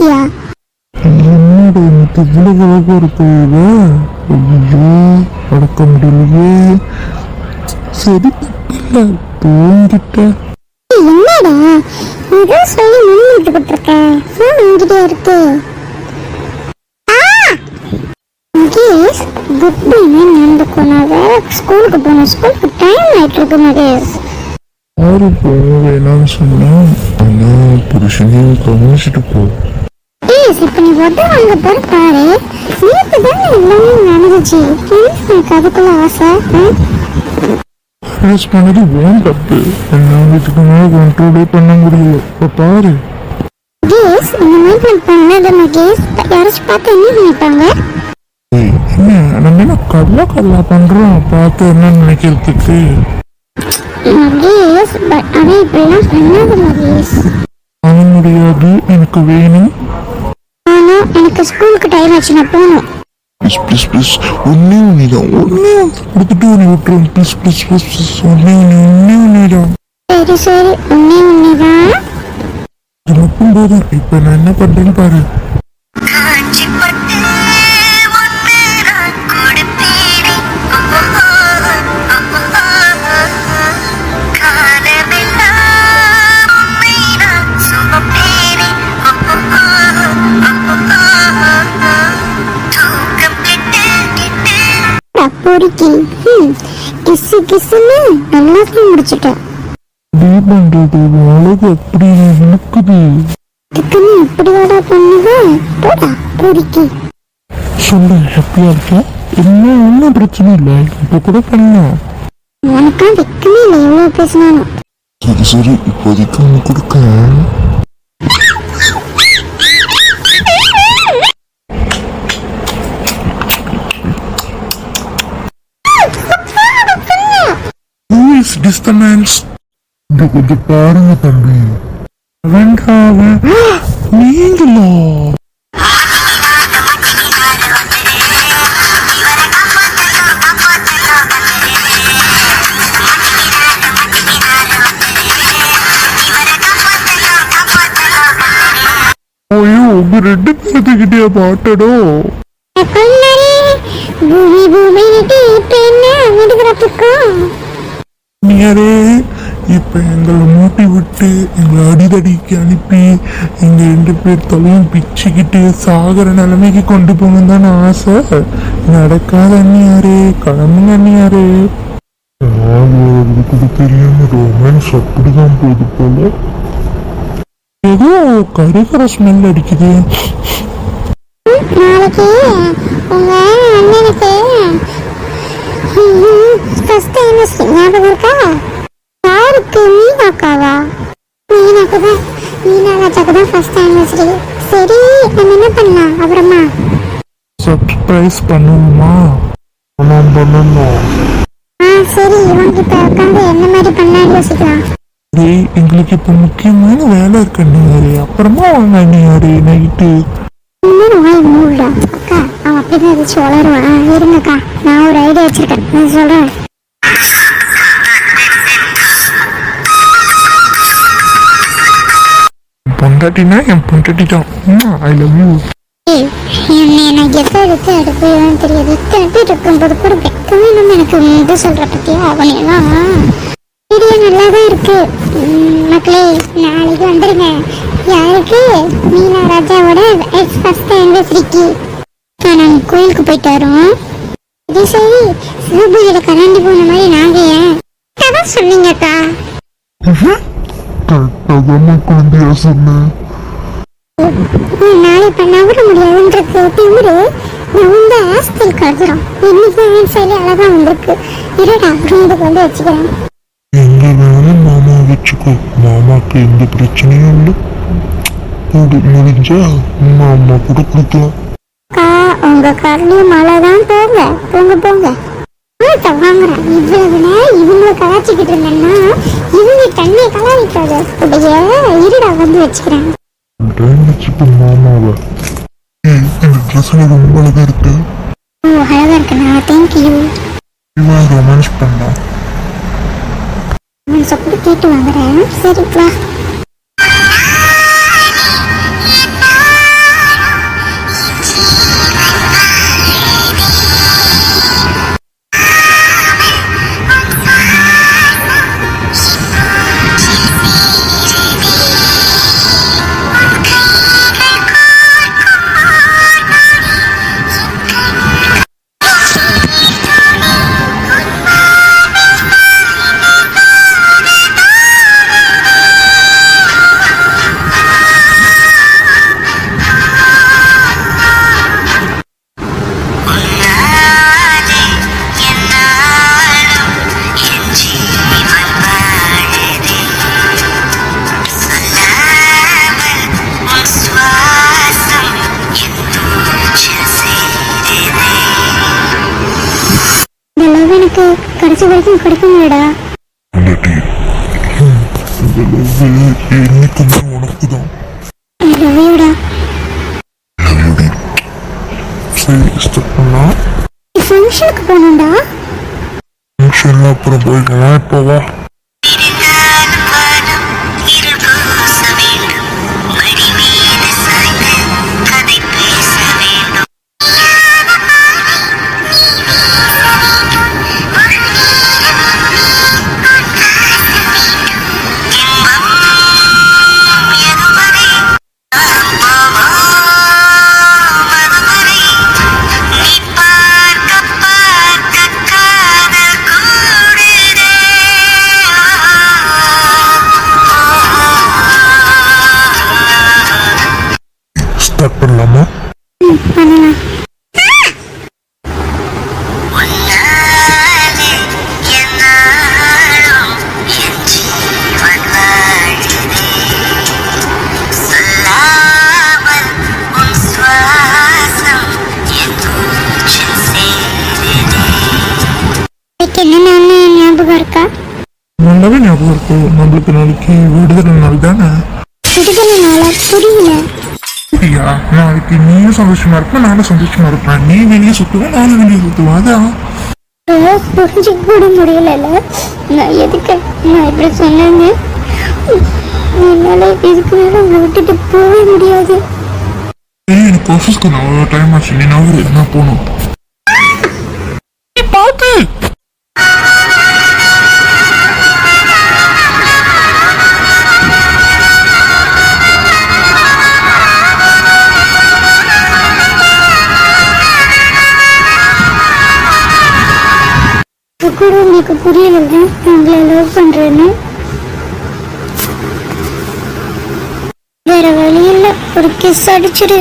பாத்தியா? என்னோட எனக்கு இவ்வளவு அழகா இருக்குதா ஐயோ அடக்க முடியலையே. சரி தப்பில்ல தூங்கிட்டேன். ஏய், என்னடா? ஏதோ சொல்லி இருக்க ஃபோன் இருக்கு! மகேஷ் குட் பையன் நடந்துக்கோ நான் வேற ஸ்கூலுக்கு போகணும் ஸ்கூலுக்கு டைம் ஆயிட்டு இருக்கு மகேஷ் யாரு போக வேணாம்னு சொன்னா? ஆனா புருஷனையும் கவனிச்சுட்டு போ. மகேஷ் இப்ப நீ உதவ வாங்க போற பாரு. நேத்து தானே எல்லாமே நடந்துச்சு. என்ன உனக்கு அதுக்குள்ள ஆசை? ஃபேஸ் பண்ணது ஓன் தப்பு. என்னால இதுக்கு மேல கண்ட்ரோலே பண்ண முடியல. இப்ப பாரு. மகேஷ் இந்த மாதிரி பண்ணாத மகேஷ் யாராச்சும் பார்த்து என்ன நினைப்பாங்க? என்ன? நம்ம என்ன கல்லா கல்லா பண்றோம்? பார்த்து என்ன நினைக்கிறதுக்கு? மகேஷ் பட் ஆனா இப்படிலாம் பண்ணாத மகேஷ் வாங்க முடியாது எனக்கு வேணும். எனக்கு ஸ்கூலுக்கு டைம் ஆச்சு நான் போகணும். ப்ளீஸ் ப்ளீஸ் ப்ளீஸ் ஒன்னே ஒன்னே ஒன்று கொடுத்துட்டு உன்னை விட்டுரும் ப்ளீஸ் ப்ளீஸ் ப்ளீஸ் ப்ளீஸ் ஒன்னே ஒன்று ஒன்னே ஒன்னிதான் சரி சரி ஒன்னே ஒண்ணுதான். இது மட்டும் போதும். இப்போ நான் என்ன பண்றேன்னு பாரு. பொறுக்கி கிசு கிசுன்னு எல்லாத்தையும் முடிச்சிட்டேன். பண்றது அழகு அப்படி இழுக்குது இதுக்குன்னு இப்படியாடா பண்ணுவ? போடா பொறுக்கி சொல்லு ஹாப்பியா இருக்கேன். என்ன ஒன்றும் பிரச்சனை இல்லை. இப்போ கூட பண்ணலாம் உனக்கா வெக்கமே இல்லை எவ்வளோ பேசினாலும். சரி சரி இப்போதைக்கு ஒன்று கொடுக்க டிஸ்டர்பன்ஸ் இங்க கொஞ்சம் பாருங்க தம்பி. வேண்டாம் நீங்களா? ஐயோ உங்க ரெண்டு பேர்த்துக்கிட்டே பூமி பூமி நீரே இப்போ எங்களை மூட்டி விட்டு எங்களை அடிதடிக்கு அனுப்பி எங்க ரெண்டு பேர் தலையும் பிச்சுக்கிட்டு சாகிற நிலைமைக்கு கொண்டு போகணும் தானே ஆசை. நடக்காத அண்ணியாரே கிளம்புங்க அண்ணியாரே அவங்களுக்கு தெரியாம ரொமான்ஸ் அப்படிதான் போகுது போல ஏதோ கருகர ஸ்மெல் அடிக்குது. நாளைக்கு உங்க அண்ணனுக்கு ஃபர்ஸ்ட் டைம் ஞாபகம் இருக்கா? யாருக்கு? மீனாக்காவா? மீனாக்கு தான் மீனா ராஜாக்கு தான் ஃபர்ஸ்ட் ஆனிவர்சரி சரி நம்ம என்ன பண்ணலாம்? அப்புறமா. சர்ப்ரைஸ் பண்ணுவோமா? பணம் பண்ணணும் ஆ சரி இவங்கிட்ட உட்காந்து என்ன மாதிரி பண்ணலாம்னு யோசிக்கலாம். டேய் எங்களுக்கு இப்போ முக்கியமான வேலை இருக்கு அண்ணியாரே அப்புறமா வாங்க நைட்டு இன்னும் வாய் மூடா அக்கா அவன் அப்படிதான் ஏதாச்சும் வளருவான் ஆ, இருங்கக்கா நான் ஒரு ஐடியா வச்சிருக்கேன். நான் சொல்றேன். பொண்டாட்டினா என் பொண்டாட்டி தான். ஐ லவ் யூ என்னை நான் எதை எடுத்து எடுப்பேன்னு தெரியாது. பேர் இருக்கும்போது கூட வெக்கமே இல்லாம எனக்கு இது சொல்ற பத்தியா அவனையெல்லாம்? வீடியோ நல்லா தான் இருக்கு மக்களே நாளைக்கு வந்துருங்க. யாருக்கு? மீனா ராஜாவோட ஃபர்ஸ்ட் ஆனிவர்சரிக்கு நாங்கள் கோயிலுக்கு போயிட்டு வரோம். இது சரி சிவபூஜையில கரண்டி போன மாதிரி நாங்க ஏன்? சொன்னீங்கக்கா. கரெக்டாக குழந்தையா சொன்னேன் நாளை பண்ணாவிட முடியாதுன்றது திமிரு நான் வந்து ஹாஸ்டல் கருதுறோம் இன்னைக்கு ஆன்சைல அழகா வந்திருக்கு. இருடா ரூமுக்கு வந்து வச்சுக்கிறேன். எங்க வேணாலும் மாமா வச்சுக்கோ. மாமாக்கு எந்த பிரச்சனையும் இல்லை. கூடு முடிஞ்சா மாமா கூட கொடுக்கலாம். அக்கா உங்க கருணையும் மழை தான் போங்க. போங்க போங்க. ஆட்டை வாங்குறேன் இவ்வளவு நேரம் இவங்களை கலாச்சிக்கிட்டு இருந்தேன்னா இவங்க தண்ணியை கலாவிக்காது உடைய இருடா வந்து வச்சுக்கிறேன் மாமாவை. இந்த ட்ரெஸ்ல ரொம்ப அழகா இருக்கு? ஓ அழகா இருக்குண்ணா. தேங்க்யூ இவன் ரொமான்ஸ் பண்ணா? நான் சொல்லி கேட்டு வாங்குறேன். சரி வா. லவ் எனக்கு கடைசி வரைக்கும் கிடைக்கும்லடா இல்லாட்டி இந்த லவ் என்னைக்குமே உனக்கு தான் ஐ லவ் யூடா லவ் சரி ஸ்டார்ட் பண்ணலாம் ஃபங்க்ஷனுக்கு போகணும்டா. ஃபங்க்ஷன்லாம் அப்புறம் போய்க்கலாம் இப்போ வா. நல்லாவே ஞாபகம் இருக்கும். நம்மளுக்கு நாளைக்கு விடுதலை நாள் தானே? விடுதலை நாளா? புரியல. நாளைக்கு நீயும் சந்தோஷமா இருப்ப நானும் சந்தோஷமா இருப்பேன். நீ வெளியே சுத்துவேன் நானும் வெளியே சுத்துவேன் அதான் ஐயோ, புரிஞ்சுக்க கூட முடியலல்ல. நான் எதுக்கு? நான் இப்படி சொன்னேன்னு. என்னால இதுக்கு மேல உங்களை விட்டுட்டு போக முடியாது. ஏய் எனக்கு ஆஃபீஸ்க்கு நான் டைம் ஆச்சு. நீ நவரு நான் போகணும். பார்த்து கூட உங்களுக்கு புரியல உங்களை லவ் பண்றேன்னு. வேற வழி இல்ல. ஒரு கிஸ் அடிச்சிடு